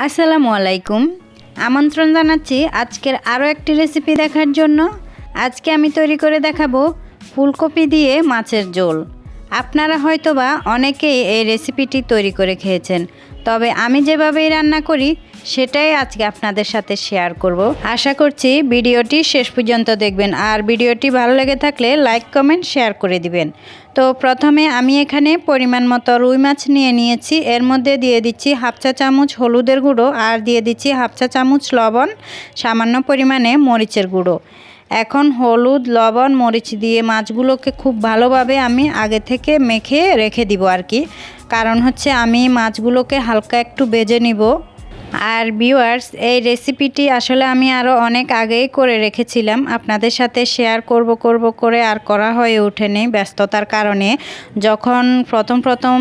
আসসালামু আলাইকুম। আমন্ত্রণ জানাচ্ছি আজকের আরও একটি রেসিপি দেখার জন্য। আজকে আমি তৈরি করে দেখাবো ফুলকপি দিয়ে মাছের ঝোল। আপনারা হয়তোবা অনেকেই এই রেসিপিটি তৈরি করে খেয়েছেন। তবে আমি যেভাবেই রান্না করি সেটাই আজকে আপনাদের সাথে শেয়ার করব। আশা করছি ভিডিওটি শেষ পর্যন্ত দেখবেন। আর ভিডিওটি ভালো লেগে থাকলে লাইক কমেন্ট শেয়ার করে দিবেন। তো প্রথমে আমি এখানে পরিমাণ মতো রুই মাছ নিয়ে নিয়েছি। এর মধ্যে দিয়ে দিচ্ছি হাফ চা চামচ হলুদের গুঁড়ো আর দিয়ে দিচ্ছি হাফ চা চামচ লবণ, সামান্য পরিমাণে মরিচের গুঁড়ো। এখন হলুদ, লবণ, মরিচ দিয়ে মাছগুলোকে খুব ভালোভাবে আমি আগে থেকে মেখে রেখে দিব আর কি। কারণ হচ্ছে আমি মাছগুলোকে হালকা একটু বেজে নিব। আর ভিউয়ার্স এই রেসিপিটি আসলে আমি আরও অনেক আগেই করে রেখেছিলাম। আপনাদের সাথে শেয়ার করব করব করে আর করা হয়ে ওঠেনি ব্যস্ততার কারণে। যখন প্রথম প্রথম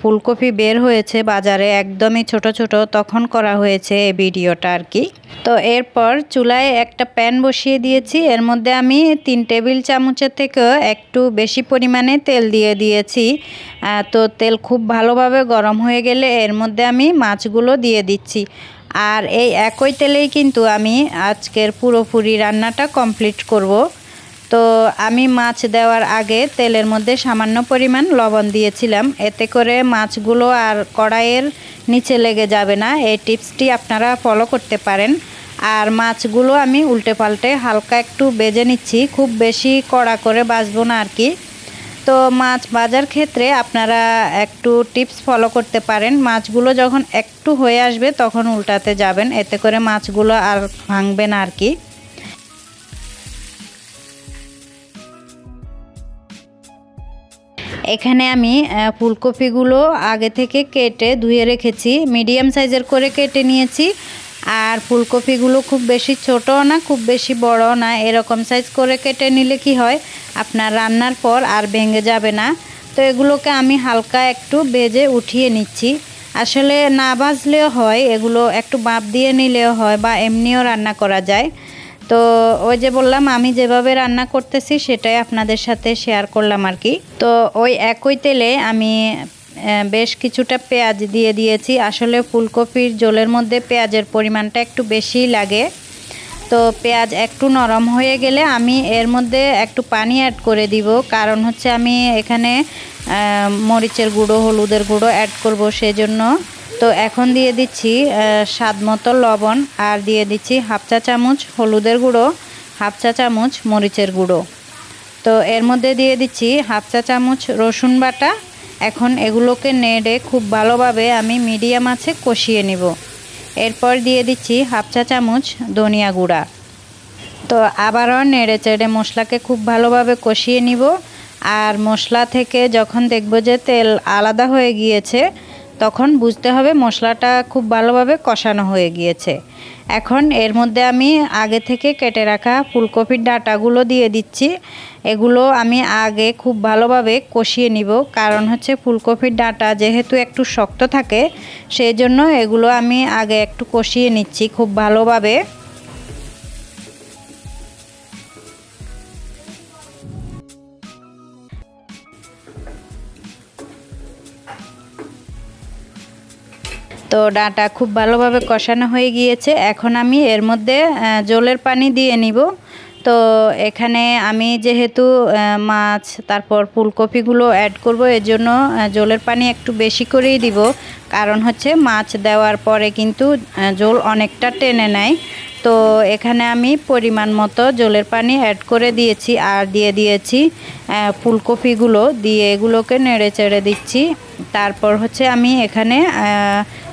ফুলকপি বের হয়েছে বাজারে একদমই ছোট ছোট, তখন করা হয়েছে এই ভিডিওটা আর কি। তো এরপর চুলায় একটা প্যান বসিয়ে দিয়েছি। এর মধ্যে আমি তিন টেবিল চামচের থেকেও একটু বেশি পরিমাণে তেল দিয়ে দিয়েছি। তো তেল খুব ভালোভাবে গরম হয়ে গেলে এর মধ্যে আমি মাছগুলো দিয়ে দিচ্ছি। আর এই একই তেলেই কিন্তু আমি আজকের পুরোপুরি রান্নাটা কমপ্লিট করব। তো আমি মাছ দেওয়ার আগে তেলের মধ্যে সামান্য পরিমাণ লবণ দিয়েছিলাম। এতে করে মাছগুলো আর কড়াইয়ের নিচে লেগে যাবে না। এই টিপসটি আপনারা ফলো করতে পারেন। আর মাছগুলো আমি উল্টে পাল্টে হালকা একটু বেজে নিচ্ছি। খুব বেশি কড়া করে বাজবো না আর কি। তো মাছ ভাজার ক্ষেত্রে আপনারা একটু টিপস ফলো করতে পারেন। মাছগুলো যখন একটু হয়ে আসবে তখন উল্টাতে যাবেন। এতে করে মাছগুলো আর ভাঙবে না আর কি এখানে আমি ফুলকপিগুলো আগে থেকে কেটে ধুয়ে রেখেছি। মিডিয়াম সাইজের করে কেটে নিয়েছি। আর ফুলকপিগুলো খুব বেশি ছোটও না, খুব বেশি বড়ও না। এরকম সাইজ করে কেটে নিলে কি হয়? আপনার রান্নার পর আর ভেঙে যাবে না। তো এগুলোকে আমি হালকা একটু ভেজে উঠিয়ে নিচ্ছি। আসলে না ভাজলেও হয়, এগুলো একটু বাপ দিয়ে নিলেও হয় বা এমনিও রান্না করা যায়। তো ওই যে বললাম, আমি যেভাবে রান্না করতেছি সেটাই আপনাদের সাথে শেয়ার করলাম আর কি। তো ওই একই তেলে আমি বেশ কিছুটা পেঁয়াজ দিয়ে দিয়েছি। আসলে ফুলকপির জলের মধ্যে পেঁয়াজের পরিমাণটা একটু বেশিই লাগে। তো পেঁয়াজ একটু নরম হয়ে গেলে আমি এর মধ্যে একটু পানি অ্যাড করে দিব। কারণ হচ্ছে আমি এখানে মরিচের গুঁড়ো, হলুদের গুঁড়ো অ্যাড করব সেজন্য। তো এখন দিয়ে দিচ্ছি স্বাদ মতো লবণ আর দিয়ে দিচ্ছি হাফ চা চামচ হলুদের গুঁড়ো, হাফ চা চামচ মরিচের গুঁড়ো। তো এর মধ্যে দিয়ে দিচ্ছি হাফ চা চামচ রসুন বাটা এখন এগুলোকে নেড়ে খুব ভালোভাবে আমি মিডিয়াম আছে কষিয়ে নিব। এরপর দিয়ে দিচ্ছি হাফ চা চামচ ধনিয়া গুঁড়া। তো আবারও নেড়ে চেড়ে মশলাকে খুব ভালোভাবে কষিয়ে নিব। আর মশলা থেকে যখন দেখব যে তেল আলাদা হয়ে গিয়েছে তখন বুঝতে হবে মশলাটা খুব ভালোভাবে কষানো হয়ে গিয়েছে। এখন এর মধ্যে আমি আগে থেকে কেটে রাখা ফুলকপির ডাঁটাগুলো দিয়ে দিচ্ছি। এগুলো আমি আগে খুব ভালোভাবে কষিয়ে নিব। কারণ হচ্ছে ফুলকপির ডাঁটা যেহেতু একটু শক্ত থাকে সেই জন্য এগুলো আমি আগে একটু কষিয়ে নিচ্ছি খুব ভালোভাবে। তো ডাঁটা খুব ভালোভাবে কষানো হয়ে গিয়েছে। এখন আমি এর মধ্যে জলের পানি দিয়ে নিব। তো এখানে আমি যেহেতু মাছ, তারপর ফুলকপিগুলো অ্যাড করব এর জন্য জলের পানি একটু বেশি করেই দিব। কারণ হচ্ছে মাছ দেওয়ার পরে কিন্তু জল অনেকটা টেনে নেয়। তো এখানে আমি পরিমাণ মতো জলের পানি অ্যাড করে দিয়েছি আর দিয়ে দিয়েছি ফুলকপিগুলো। দিয়ে এগুলোকে নেড়ে চেড়ে দিচ্ছি। তারপর হচ্ছে আমি এখানে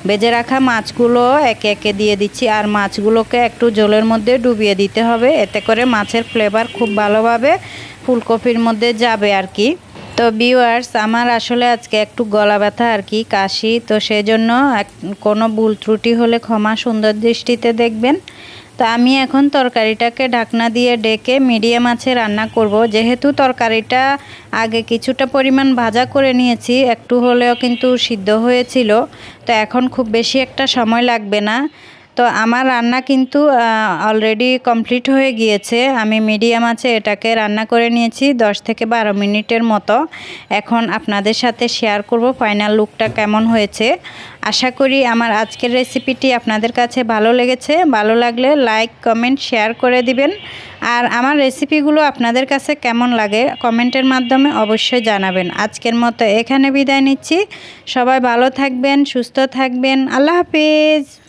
বেজে রাখা মাছগুলো একে একে দিয়ে দিচ্ছি। আর মাছগুলোকে একটু জলের মধ্যে ডুবিয়ে দিতে হবে। এতে করে মাছের ফ্লেভার খুব ভালোভাবে ফুলকপির মধ্যে যাবে আর কি। তো ভিউয়ার্স আমার আসলে আজকে একটু গলা ব্যথা আর কি, কাশি। তো সেজন্য কোনো ভুল ত্রুটি হলে ক্ষমা সুন্দর দৃষ্টিতে দেখবেন। তো আমি এখন তরকারিটাকে ঢাকনা দিয়ে ডেকে মিডিয়াম আছে রান্না করব। যেহেতু তরকারিটা আগে কিছুটা পরিমাণ ভাজা করে নিয়েছি, একটু হলেও কিন্তু সিদ্ধ হয়েছিল। তো এখন খুব বেশি একটা সময় লাগবে না। তো আমার রান্না কিন্তু অলরেডি কমপ্লিট হয়ে গিয়েছে। আমি মিডিয়াম আছে, এটাকে রান্না করে নিয়েছি 10 থেকে বারো মিনিটের মতো। এখন আপনাদের সাথে শেয়ার করব ফাইনাল লুকটা কেমন হয়েছে। আশা করি আমার আজকের রেসিপিটি আপনাদের কাছে ভালো লেগেছে। ভালো লাগলে লাইক কমেন্ট শেয়ার করে দিবেন। আর আমার রেসিপিগুলো আপনাদের কাছে কেমন লাগে কমেন্টের মাধ্যমে অবশ্যই জানাবেন। আজকের মতো এখানে বিদায় নিচ্ছি। সবাই ভালো থাকবেন, সুস্থ থাকবেন। আল্লাহ হাফিজ।